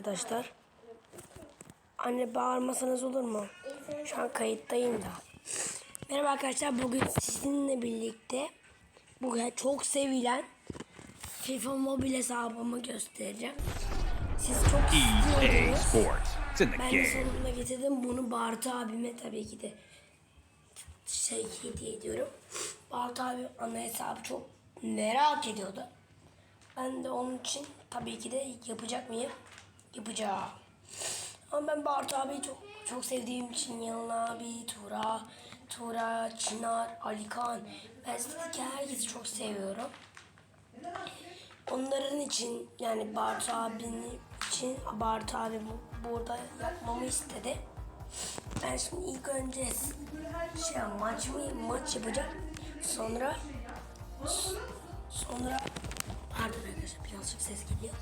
arkadaşlar. Anne bağırmasanız olur mu? Şu an kayıttayım da. Merhaba arkadaşlar. Bugün sizinle birlikte bugün çok sevilen FIFA Mobile hesabımı göstereceğim. Siz çok EA istiyordunuz. Ben de sonunda getirdim. Bunu Bartu abime tabii ki de şey hediye ediyorum. Bartu abi ana hesabı çok merak ediyordu. Ben de onun için tabii ki de yapacak mıyım? Yapacağım. Ama ben Bartu abiyi çok çok sevdiğim için Yalın abi, Tura, Tura, Çınar, Alikan. Ben sizdeki herkesi çok seviyorum. Onların için yani Bartu abinin için Bartu abi bu, burada yapmamı istedi. Ben şimdi ilk önce şey maç mı maç yapacağım. Sonra sonra pardon arkadaşlar birazcık ses geliyor.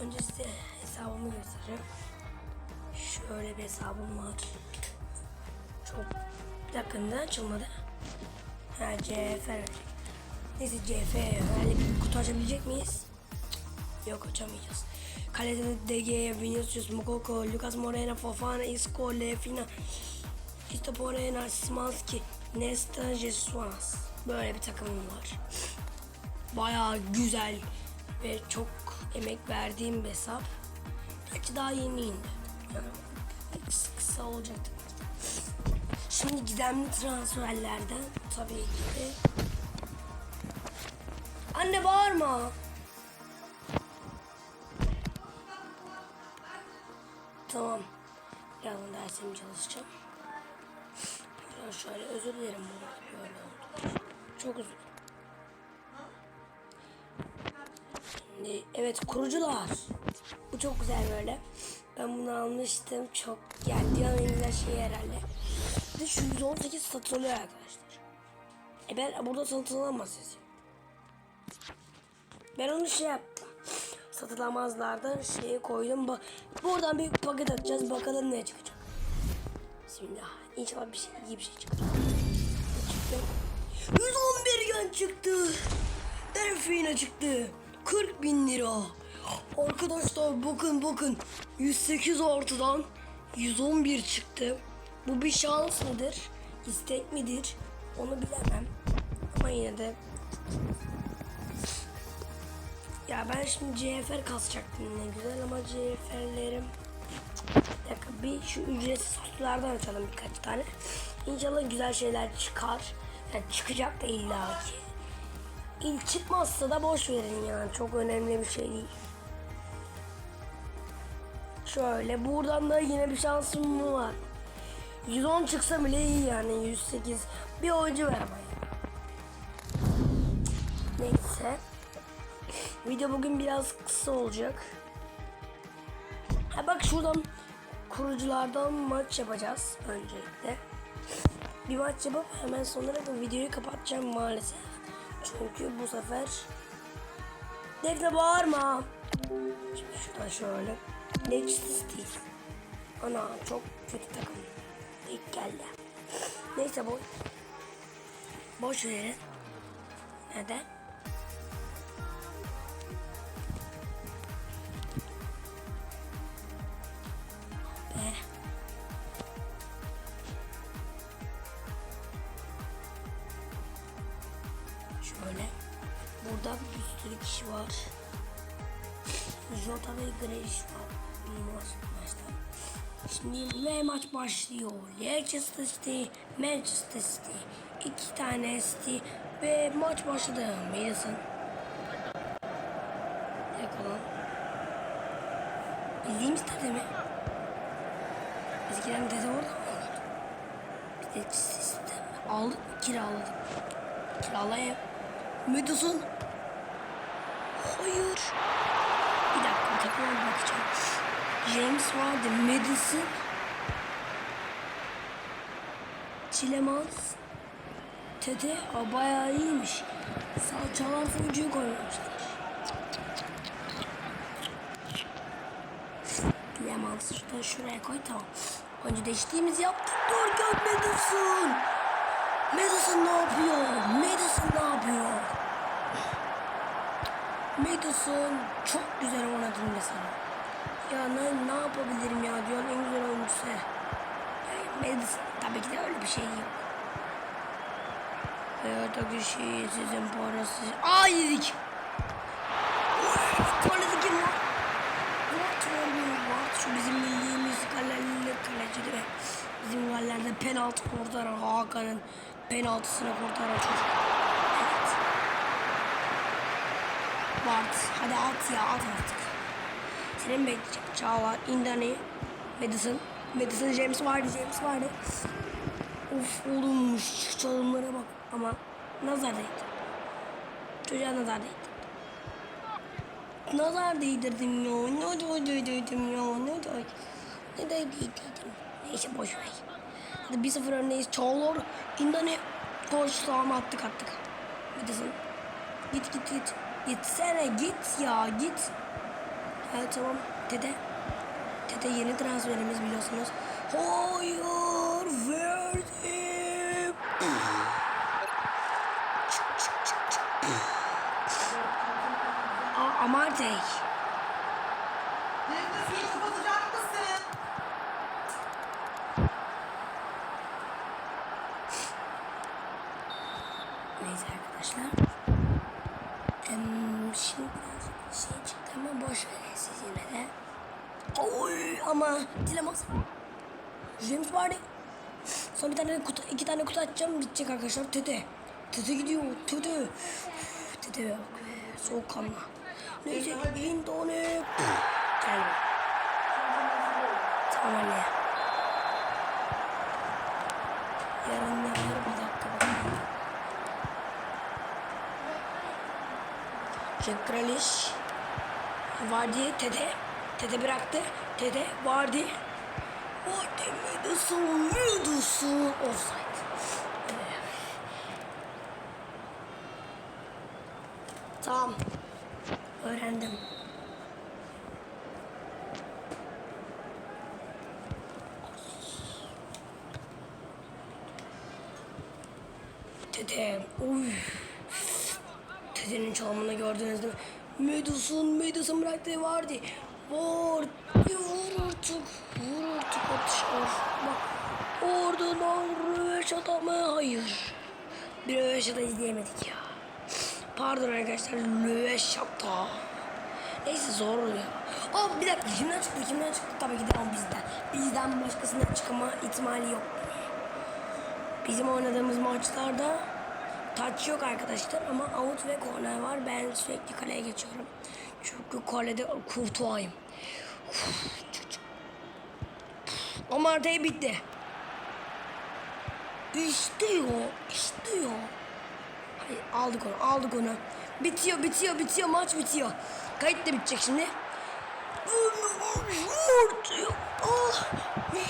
Önce size hesabımı göstereceğim. Şöyle bir hesabım var. Çok neden açılmadı? Ha CFR. Neyse CFR'le bir kutu açabilecek miyiz? Yok açamayacağız. Kalede de DG, Vinicius, Mokoko, Lucas Moreno, Fofana, Isco, Lefina, Istoporena, Smanski, Nesta, Jesus. Böyle bir takımım var. Bayağı güzel ve çok emek verdiğim bir hesap. Gerçi daha yeni indi. Yani kısa, kısa olacaktı. Şimdi gizemli transferlerden tabii ki de Anne bağırma. Tamam. Yarın dersimi çalışacağım. Şöyle özür dilerim bu böyle oldu. Çok özür dilerim. Şimdi evet kurucular. Bu çok güzel böyle. Ben bunu almıştım. Çok yani dünyanın en şeyi herhalde. Bir de şu 118 satılıyor arkadaşlar. E ben burada satılamaz yazıyor. Ben onu şey yaptım. Satılamazlardan şeye koydum. Ba Buradan bir paket atacağız. Bakalım ne çıkacak. Bismillah. İnşallah bir şey iyi bir şey. Ne çıktı? 111 gen çıktı. Delfina çıktı. 40 bin lira. Arkadaşlar bakın bakın. 108 ortadan 111 çıktı. Bu bir şans mıdır? İstek midir? Onu bilemem. Ama yine de ya ben şimdi CFR kasacaktım ne güzel ama CFR'lerim bir dakika bir şu ücretsiz kutulardan açalım birkaç tane. İnşallah güzel şeyler çıkar. Yani çıkacak da illa ki. İlk çıkmazsa da boş verin yani çok önemli bir şey değil. Şöyle buradan da yine bir şansım mı var? 110 çıksa bile iyi yani 108 bir oyuncu ver ama. Neyse. Video bugün biraz kısa olacak. Ha bak şuradan kuruculardan maç yapacağız öncelikle. Bir maç yapıp hemen sonra bu videoyu kapatacağım maalesef. Çünkü bu sefer Defne bağırma. Şimdi şuradan şöyle. Leicester City. Ana çok kötü takım. İlk geldi. Neyse bu. Boş verin. Neden? Şöyle. Burada bir sürü kişi var. Jota ve Grealish var. Maç, maçta. Şimdi ve maç başlıyor. Leicester City, Manchester City. İki tane City ve maç başladı. Madison. Yakalan. Bildiğimiz dede mi? Eskiden dede orada mı olurdu? Biz de sistem aldık kiraladık. Kiralayayım. Madison. Hayır. Bir dakika tekrar bakacağım. James vardı. Madison. Çilemans. Tete. Aa, bayağı iyiymiş. Salçalar sonucuyu koymuşlar. Lemansı şuradan şuraya koy tamam. Önce değiştiğimizi yaptık. Dur gör Madison. Ne yapıyor? Madison ne yapıyor? Madison çok güzel oynadın mesela. Ya ne, ne yapabilirim ya diyor en güzel oyuncusu. Yani Madison tabii ki de öyle bir şey yok. Hayata kişi sizin parası. Aa yedik. Tuvaleti kim lan? What oluyor? Şu bizim bildiğimiz kaleli kaleci ve bizim gallerde penaltı kurtaran Hakan'ın penaltısını kurtaran çocuk. Evet. Bart hadi at ya at artık. Seni mi bekleyeceğim? Çağlar, Indani, Madison. Madison James vardı, James vardı. Of oğlum şu çalımlara bak ama nazar değdi. Çocuğa nazar değdi. Nazar değdirdim ya. Ne değdirdim ya. Ne değdirdim. Ne değdirdim. Neyse boş. Hadi 1-0 öndeyiz. Çağlar, Indani. Koş sağıma attık attık. Madison. Git git git. Gitsene git ya git. Evet tamam. Dede. Dede yeni transferimiz biliyorsunuz. Hayır verdim. Amartey. Neyse arkadaşlar. Em, şimdi biraz şey çıktı ama boş verin siz yine de. Oy ama dilemez. James vardı. Son bir tane kutu, iki tane kutu açacağım bitecek arkadaşlar. Tete. Tete gidiyor. Tete. Tete yok. Soğukkanlı. Neyse Indone. Gel. Tamam anne. Yarın ne var bir dakika bakalım. Jack Grealish. Vardy, Tete. Tete bıraktı. Tete, Vardy. Vardy, Madison, Madison. Offside. Evet. Tamam. Öğrendim. Tete. Uy. Tete'nin çalımını gördünüz değil mi? Madison, Madison bıraktı vardı. Vur. Vur artık. Vur artık atışlar. Bak. Oradan röveşata mı? Hayır. Bir röveşata izleyemedik ya. Pardon arkadaşlar. Röveşata. Neyse zor oluyor. Aa bir dakika kimden çıktı? Kimden çıktı? Tabii ki de o bizden. Bizden başkasından çıkma ihtimali yok. Bizim oynadığımız maçlarda taç yok arkadaşlar ama out ve korner var. Ben sürekli kaleye geçiyorum. Çünkü kalede kurtuğayım. Amartey bitti. İşte yo, işte yo. Hayır, aldık onu, aldık onu. Bitiyor, bitiyor, bitiyor, maç bitiyor. Kayıt da bitecek şimdi. Ah. Ne?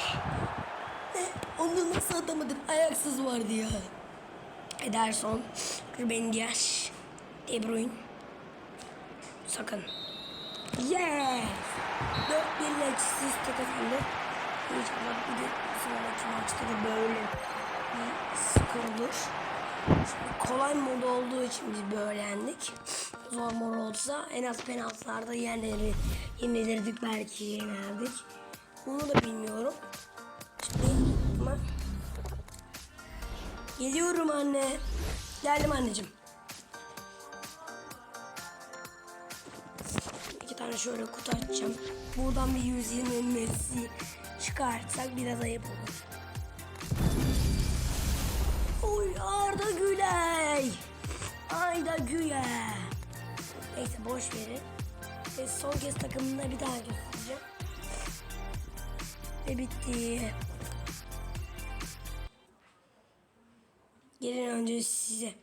Onu nasıl atamadım? Ayaksız vardı ya. Ederson, Ruben Dias, De Bruyne. Sakın. Yes! 4-1 Leicester kazandı. İnşallah bir de sonraki maçta da böyle bir skor olur. Şimdi kolay mod olduğu için biz böyle yendik. Zor mod olsa en az penaltılarda yenleri, yenilirdik belki yenerdik. Bunu da bilmiyorum. Geliyorum anne. Geldim anneciğim. İki tane şöyle kutu açacağım. Buradan bir 120 Messi çıkartsak biraz ayıp olur. Oy Arda Güley. Arda Güler. Neyse boş verin. Ve son kez takımına bir daha göstereceğim. Ve bitti. Gelin önce size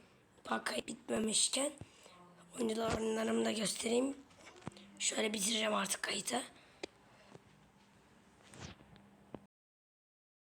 bak bitmemişken oyuncularımı da göstereyim. Şöyle bitireceğim artık kayıtı.